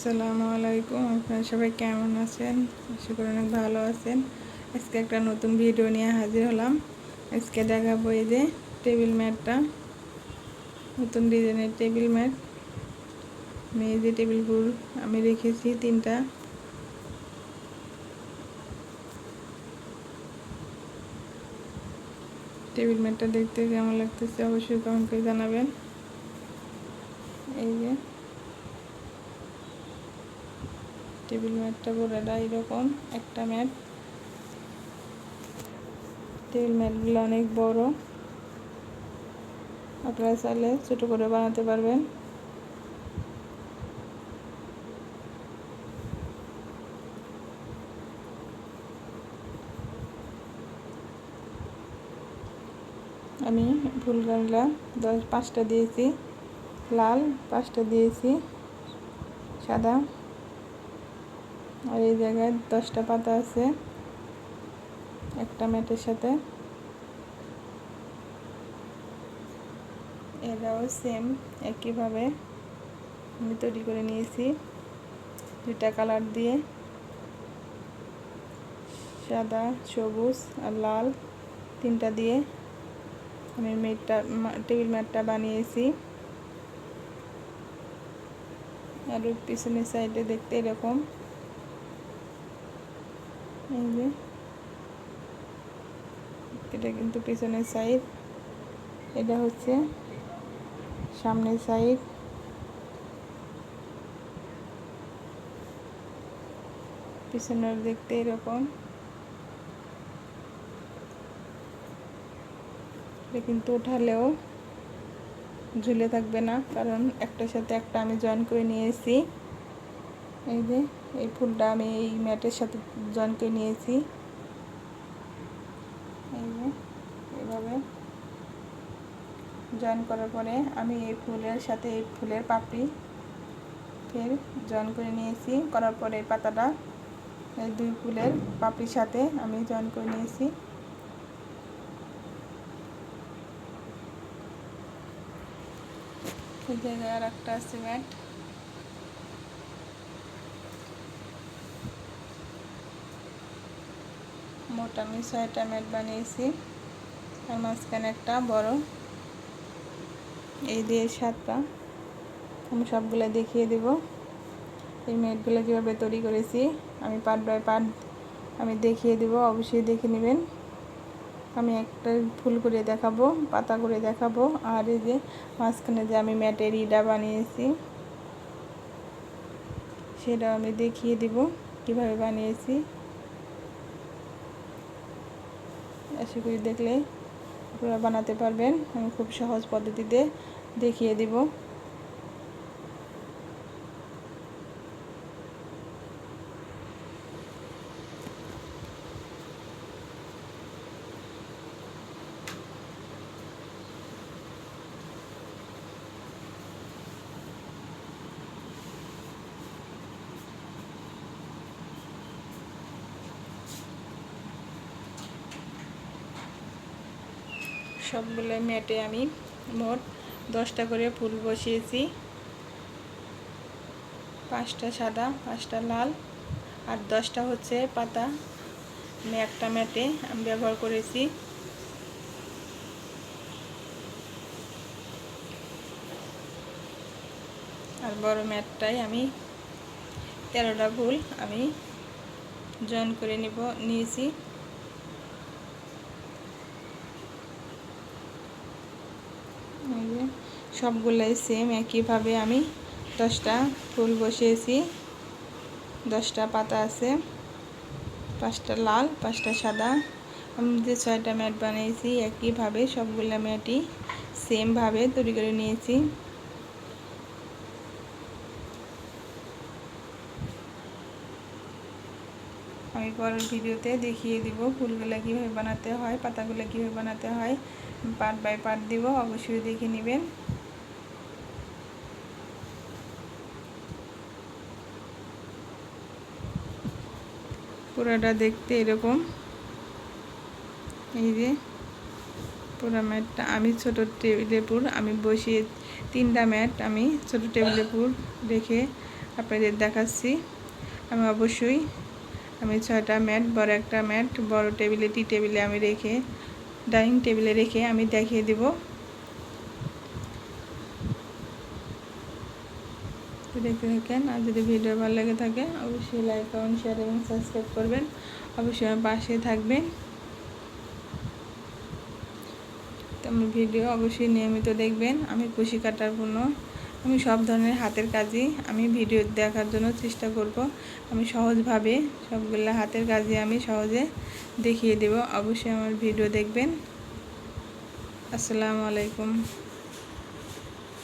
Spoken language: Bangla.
আসসালামু আলাইকুম। আপনারা সবাই কেমন আছেন? আশা করি অনেক ভালো আছেন। আজকে একটা নতুন ভিডিও নিয়ে হাজির হলাম। আজকে দেখাবো এই যে টেবিল ম্যাটটা। নতুন ডিজাইনের টেবিল ম্যাট। আমি এই যে টেবিলগুলো আমি রেখেছি তিনটা। টেবিল ম্যাটটা দেখতে কেমন লাগতেছে অবশ্যই কমেন্ট করে জানাবেন। এই যে টেবিল ম্যাটটা পুরোটা এরকম, একটা ম্যাট। টেবিল ম্যাটগুলো অনেক বড়। আপনারা চাইলে ছোটো করে বানাতে পারবেন। আমি ফুল ফুলগানলা দশ পাঁচটা দিয়েছি, লাল পাঁচটা দিয়েছি, সাদা। আর এই জায়গায় দশটা পাতা আছে। একটা ম্যাটের সাথে। এরাও সেম একইভাবে আমি তৈরি করে নিয়েছি দুইটা কালার দিয়ে। সাদা, সবুজ আর লাল তিনটা দিয়ে আমি মেটটা টেবিল ম্যাটটা বানিয়েছি। আর পিছনের সাইডে দেখতে এরকম। এই যে। এটা কিন্তু পিছনের সাইড এটা হচ্ছে সামনের সাইড পিছনের দেখতে এরকম। এটা কিন্তু উঠালেও ঝুলে থাকবে না, কারণ একটার সাথে একটা আমি জয়েন করে নিয়েছি। এই যে। এই ফুলটা আমি এই ম্যাটের সাথে জয়েন করে নিয়েছি। এই যে জয়েন করার পরে আমি এই ফুলের সাথে এই ফুলের পাপড়ি ফের জয়েন করে নিয়েছি। করার পরে এই পাতাটা, এই দুই ফুলের পাপড়ির সাথে আমি জয়েন করে নিয়েছি। জায়গায় আর একটা আছে ম্যাট। মোট আমি ছয়টা ম্যাট বানিয়েছি। আর মাঝখানে একটা বড়, এই দিয়ে সাতটা। আমি সবগুলো দেখিয়ে দেব। এই ম্যাটগুলো কীভাবে তৈরি করেছি, আমি পার্ট বাই পার্ট আমি দেখিয়ে দেব, অবশ্যই দেখে নেবেন। আমি একটা ফুল করে দেখাবো, পাতা করে দেখাবো, আর এই যে মাঝখানে যে আমি ম্যাটের ইডা বানিয়েছি সেটা আমি দেখিয়ে দিব, কীভাবে বানিয়েছি। আশা করি দেখলে আপনারা বানাতে পারবেন। আমি খুব সহজ পদ্ধতিতে দেখিয়ে দিব। সবগুলো মেটে আমি মোট দশটা করে ফুল বসিয়েছি। পাঁচটা সাদা, পাঁচটা লাল আর দশটা হচ্ছে পাতা। আমি একটা ম্যাটে আমি ব্যবহার করেছি। আর বড় ম্যাটটাই আমি তেরোটা ফুল আমি জয়েন করে নিব, নিয়েছি। সবগুলাই সেম একইভাবে আমি দশটা ফুল বসিয়েছি। দশটা পাতা আছে, পাঁচটা লাল, পাঁচটা সাদা। আমি যে ছয়টা ম্যাট বানিয়েছি, একইভাবে সবগুলো ম্যাটই সেমভাবে তৈরি করে নিয়েছি। আমি পরের ভিডিওতে দেখিয়ে দিব ফুলগুলো কীভাবে বানাতে হয়, পাতাগুলো কীভাবে বানাতে হয়। পার্ট বাই পার্ট দিব, অবশ্যই দেখে নেবেন। পুরোটা দেখতে এরকম। এই যে, পুরো ম্যাটটা। আমি ছোট টেবিলের পুর আমি বসিয়ে, তিনটা ম্যাট আমি ছোট টেবিলের পুর রেখে আপনাদের দেখাচ্ছি। আমি অবশ্যই আমি ছয়টা ম্যাট, বড় একটা ম্যাট, বড় টেবিলে, টি টেবিলে আমি রেখে, ডাইনিং টেবিলে রেখে আমি দেখিয়ে দেব। দেখতে থাকেন, আর যদি ভিডিও ভালো লেগে থাকে, অবশ্যই লাইক কমেন্ট শেয়ার এবং সাবস্ক্রাইব করবেন। অবশ্যই আমার পাশে থাকবেন। তো আমার ভিডিও অবশ্যই নিয়মিত দেখবেন, আমি খুশি কাটার পূর্ণ। আমি সব ধরনের হাতের কাজই আমি ভিডিও দেখার জন্য চেষ্টা করব। আমি সহজভাবে সবগুলো হাতের কাজই আমি সহজে দেখিয়ে দেব। অবশ্যই আমার ভিডিও দেখবেন। আসসালামু আলাইকুম।